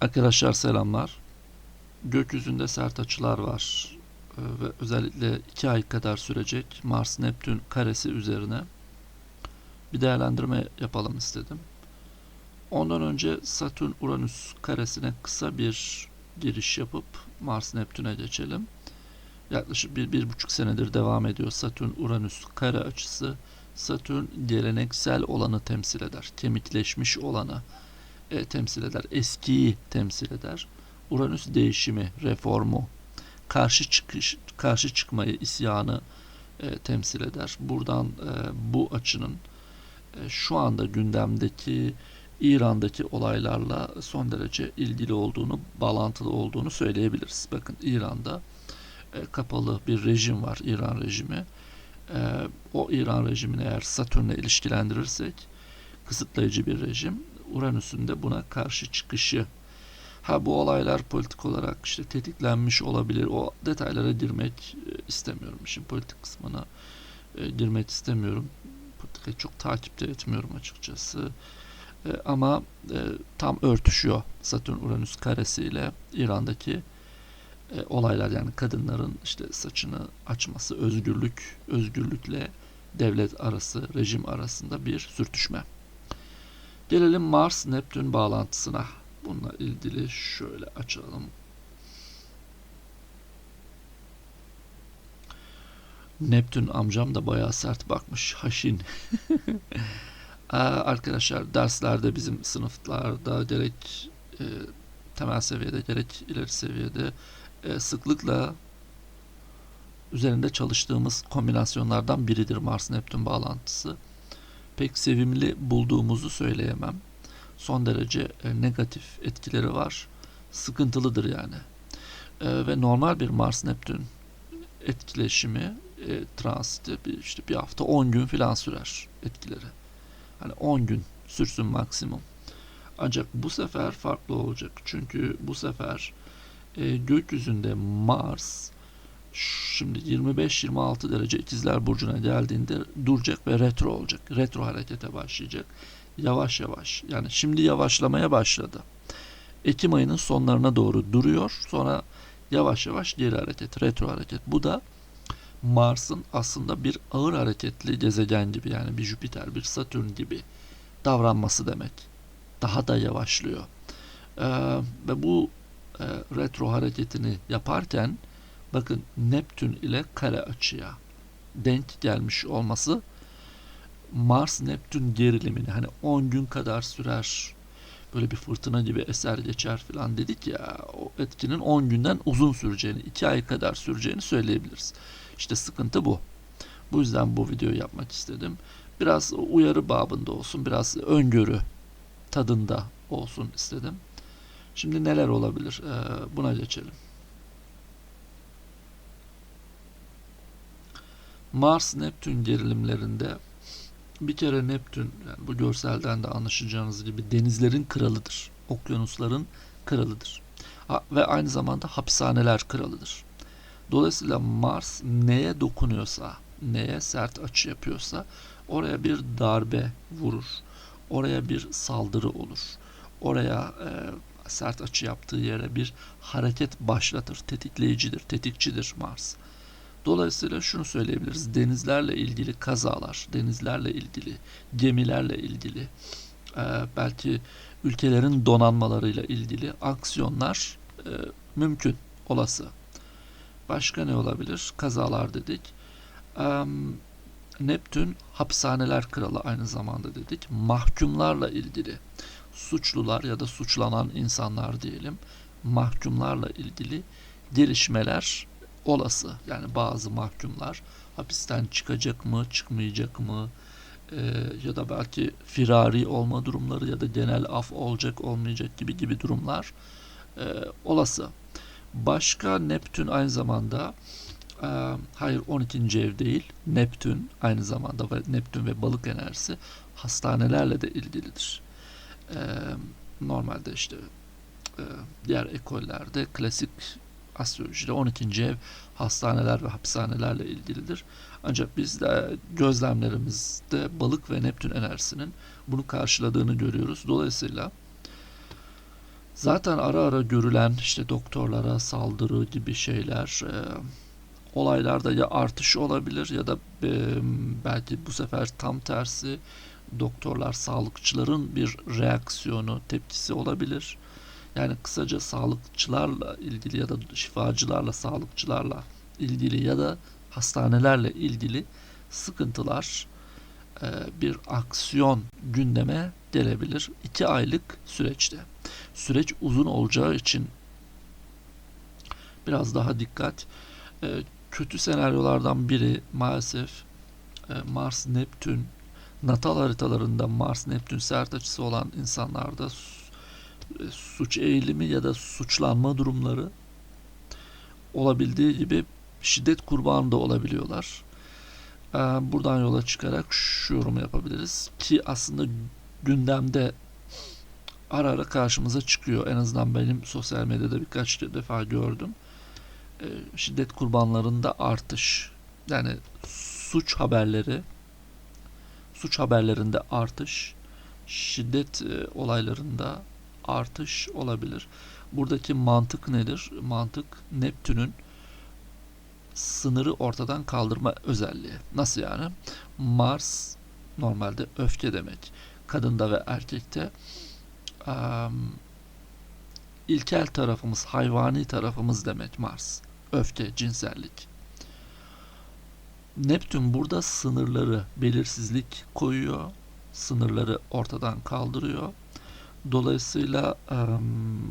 Arkadaşlar selamlar. Gökyüzünde sert açılar var Ee, ve özellikle 2 ay kadar sürecek Mars-Neptün karesi üzerine bir değerlendirme yapalım istedim. Ondan önce Satürn-Uranüs karesine kısa bir giriş yapıp Mars-Neptün'e geçelim. Yaklaşık bir, bir buçuk senedir devam ediyor Satürn-Uranüs kare açısı. Satürn geleneksel olanı temsil eder. Kemikleşmiş olanı e, temsil eder. Eskiyi temsil eder. Uranüs değişimi, reformu, karşı çıkış, karşı çıkmayı, isyanı e, temsil eder. Buradan e, bu açının e, şu anda gündemdeki İran'daki olaylarla son derece ilgili olduğunu, bağlantılı olduğunu söyleyebiliriz. Bakın İran'da e, kapalı bir rejim var, İran rejimi. E, o İran rejimini eğer Satürn'le ilişkilendirirsek kısıtlayıcı bir rejim. Uranüs'ün de buna karşı çıkışı. Ha bu olaylar politik olarak işte tetiklenmiş olabilir. O detaylara girmek e, istemiyorum. İşin politik kısmına e, girmek istemiyorum. Politikayı çok takipte etmiyorum açıkçası. E, ama tam örtüşüyor Satürn-Uranüs karesiyle İran'daki olaylar yani kadınların işte saçını açması, özgürlük, özgürlükle devlet arası, rejim arasında bir sürtüşme. Gelelim Mars-Neptün bağlantısına. Bununla ilgili şöyle açalım. Neptün amcam da bayağı sert bakmış. Haşin. Arkadaşlar derslerde bizim sınıflarda gerek e, temel seviyede gerek ileri seviyede e, sıklıkla üzerinde çalıştığımız kombinasyonlardan biridir Mars-Neptün bağlantısı. Pek sevimli bulduğumuzu söyleyemem. Son derece e, negatif etkileri var. Sıkıntılıdır yani. E, ve normal bir Mars-Neptün etkileşimi e, transiti bir, işte bir hafta 10 gün falan sürer etkileri. Hani 10 gün sürsün maksimum. Ancak bu sefer farklı olacak. Çünkü bu sefer e, gökyüzünde Mars şimdi 25-26 derece ikizler burcuna geldiğinde duracak ve retro olacak. Retro harekete başlayacak. Yavaş yavaş. Yani şimdi yavaşlamaya başladı. Ekim ayının sonlarına doğru duruyor. Sonra yavaş yavaş geri hareket, retro hareket. Bu da Mars'ın aslında bir ağır hareketli gezegen gibi yani bir Jüpiter, bir Satürn gibi davranması demek. Daha da yavaşlıyor. Ee, ve bu e, retro hareketini yaparken bakın Neptün ile kare açıya denk gelmiş olması Mars Neptün gerilimini hani 10 gün kadar sürer böyle bir fırtına gibi eser geçer falan dedik ya o etkinin 10 günden uzun süreceğini 2 ay kadar süreceğini söyleyebiliriz. İşte sıkıntı bu. Bu yüzden bu videoyu yapmak istedim. Biraz uyarı babında olsun, biraz öngörü tadında olsun istedim. Şimdi neler olabilir? Ee, buna geçelim. Mars-Neptün gerilimlerinde bir kere Neptün, yani bu görselden de anlaşılacağınız gibi denizlerin kralıdır. Okyanusların kralıdır. Ve aynı zamanda hapishaneler kralıdır. Dolayısıyla Mars neye dokunuyorsa, neye sert açı yapıyorsa oraya bir darbe vurur. Oraya bir saldırı olur. Oraya e, sert açı yaptığı yere bir hareket başlatır. Tetikleyicidir, tetikçidir Mars. Dolayısıyla şunu söyleyebiliriz. Denizlerle ilgili kazalar, denizlerle ilgili, gemilerle ilgili, e, belki ülkelerin donanmalarıyla ilgili aksiyonlar e, mümkün, olası. Başka ne olabilir? Kazalar dedik. E, Neptün hapishaneler kralı aynı zamanda dedik. Mahkumlarla ilgili, suçlular ya da suçlanan insanlar diyelim, mahkumlarla ilgili gelişmeler olası. Yani bazı mahkumlar hapisten çıkacak mı, çıkmayacak mı? Ee, ya da belki firari olma durumları ya da genel af olacak olmayacak gibi gibi durumlar e, olası. Başka Neptün aynı zamanda e, hayır 12. ev değil Neptün aynı zamanda Neptün ve balık enerjisi hastanelerle de ilgilidir. E, normalde işte e, diğer ekollerde klasik astrolojide 12. ev hastaneler ve hapishanelerle ilgilidir. Ancak biz de gözlemlerimizde balık ve Neptün enerjisinin bunu karşıladığını görüyoruz. Dolayısıyla Zaten ara ara görülen işte doktorlara saldırı gibi şeyler e, olaylarda ya artış olabilir ya da e, belki bu sefer tam tersi doktorlar, sağlıkçıların bir reaksiyonu, tepkisi olabilir. Yani kısaca sağlıkçılarla ilgili ya da şifacılarla, sağlıkçılarla ilgili ya da hastanelerle ilgili sıkıntılar e, bir aksiyon gündeme gelebilir. İki aylık süreçte. Süreç uzun olacağı için biraz daha dikkat. E, kötü senaryolardan biri maalesef e, Mars Neptün natal haritalarında Mars Neptün sert açısı olan insanlarda suç eğilimi ya da suçlanma durumları olabildiği gibi şiddet kurbanı da olabiliyorlar. Buradan yola çıkarak şu yorumu yapabiliriz ki aslında gündemde ara ara karşımıza çıkıyor. En azından benim sosyal medyada birkaç defa gördüm. Şiddet kurbanlarında artış. Yani suç haberleri suç haberlerinde artış, şiddet olaylarında artış olabilir. Buradaki mantık nedir? Mantık Neptün'ün sınırı ortadan kaldırma özelliği. Nasıl yani? Mars normalde öfke demek. Kadında ve erkekte um, ilkel tarafımız, hayvani tarafımız demek Mars. Öfke, cinsellik. Neptün burada sınırları, belirsizlik koyuyor. Sınırları ortadan kaldırıyor. Dolayısıyla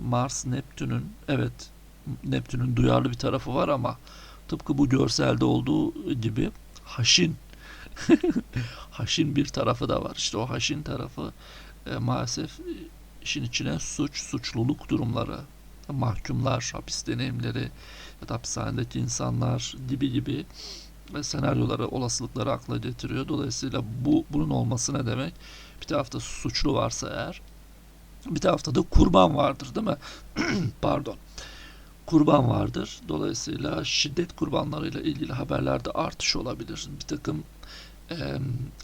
Mars Neptün'ün evet Neptün'ün duyarlı bir tarafı var ama tıpkı bu görselde olduğu gibi haşin haşin bir tarafı da var. İşte o haşin tarafı e, maalesef işin içine suç, suçluluk durumları, mahkumlar, hapis deneyimleri ya da hapishanedeki insanlar gibi gibi ve senaryoları, olasılıkları akla getiriyor. Dolayısıyla bu bunun olması ne demek? Bir tarafta suçlu varsa eğer bir tarafta da kurban vardır değil mi? Pardon. Kurban vardır. Dolayısıyla şiddet kurbanlarıyla ilgili haberlerde artış olabilir. Bir takım e,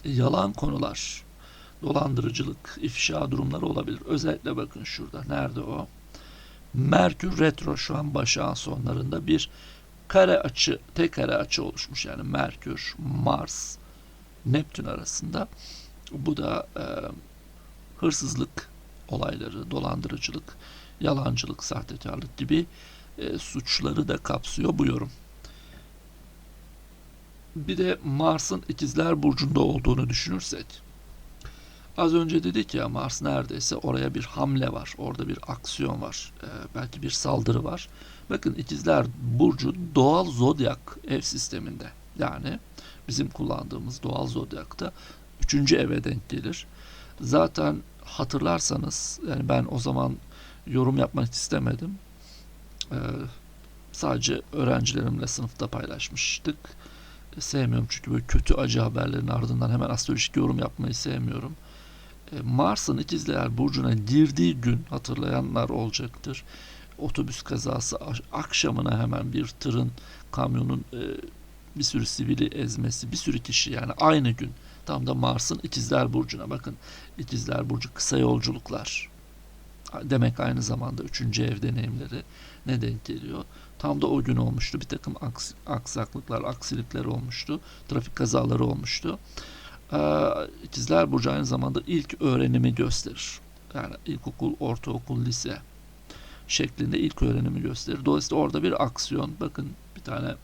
yalan konular, dolandırıcılık, ifşa durumları olabilir. Özellikle bakın şurada. Nerede o? Merkür retro şu an başağın sonlarında bir kare açı, tek kare açı oluşmuş. Yani Merkür, Mars, Neptün arasında. Bu da e, hırsızlık olayları, dolandırıcılık, yalancılık, sahtekarlık gibi e, suçları da kapsıyor bu yorum. Bir de Mars'ın ikizler burcunda olduğunu düşünürsek az önce dedik ya Mars neredeyse oraya bir hamle var. Orada bir aksiyon var. E, belki bir saldırı var. Bakın ikizler burcu doğal zodyak ev sisteminde. Yani bizim kullandığımız doğal zodyakta üçüncü eve denk gelir. Zaten hatırlarsanız yani ben o zaman yorum yapmak istemedim. Ee, sadece öğrencilerimle sınıfta paylaşmıştık. E, sevmiyorum çünkü böyle kötü acı haberlerin ardından hemen astrolojik yorum yapmayı sevmiyorum. E, Mars'ın ikizler burcuna girdiği gün hatırlayanlar olacaktır. Otobüs kazası akşamına hemen bir tırın, kamyonun e, bir sürü sivili ezmesi, bir sürü kişi yani aynı gün Tam da Mars'ın ikizler burcuna bakın. İkizler burcu kısa yolculuklar. Demek aynı zamanda üçüncü ev deneyimleri ne denk geliyor? Tam da o gün olmuştu. Bir takım aks aksaklıklar, aksilikler olmuştu. Trafik kazaları olmuştu. Ee, İkizler Burcu aynı zamanda ilk öğrenimi gösterir. Yani ilkokul, ortaokul, lise şeklinde ilk öğrenimi gösterir. Dolayısıyla orada bir aksiyon. Bakın bir tane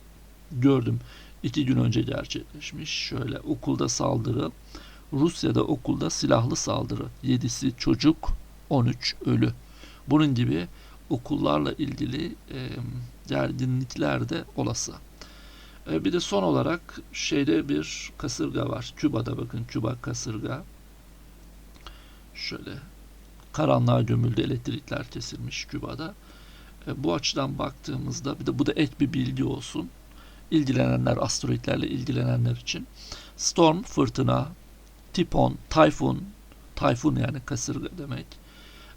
gördüm iki gün önce gerçekleşmiş. Şöyle okulda saldırı, Rusya'da okulda silahlı saldırı, 7'si çocuk, 13 ölü. Bunun gibi okullarla ilgili e, gerginlikler de olası. E, bir de son olarak şeyde bir kasırga var. Küba'da bakın Küba kasırga. Şöyle karanlığa gömüldü elektrikler kesilmiş Küba'da. E, bu açıdan baktığımızda bir de bu da ek bir bilgi olsun ilgilenenler, asteroidlerle ilgilenenler için. Storm, fırtına, tipon, tayfun, tayfun yani kasırga demek.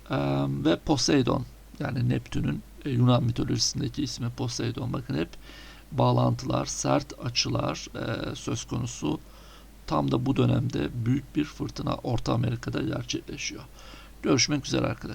Ee, ve Poseidon yani Neptün'ün e, Yunan mitolojisindeki ismi Poseidon. Bakın hep bağlantılar, sert açılar e, söz konusu. Tam da bu dönemde büyük bir fırtına Orta Amerika'da gerçekleşiyor. Görüşmek üzere arkadaşlar.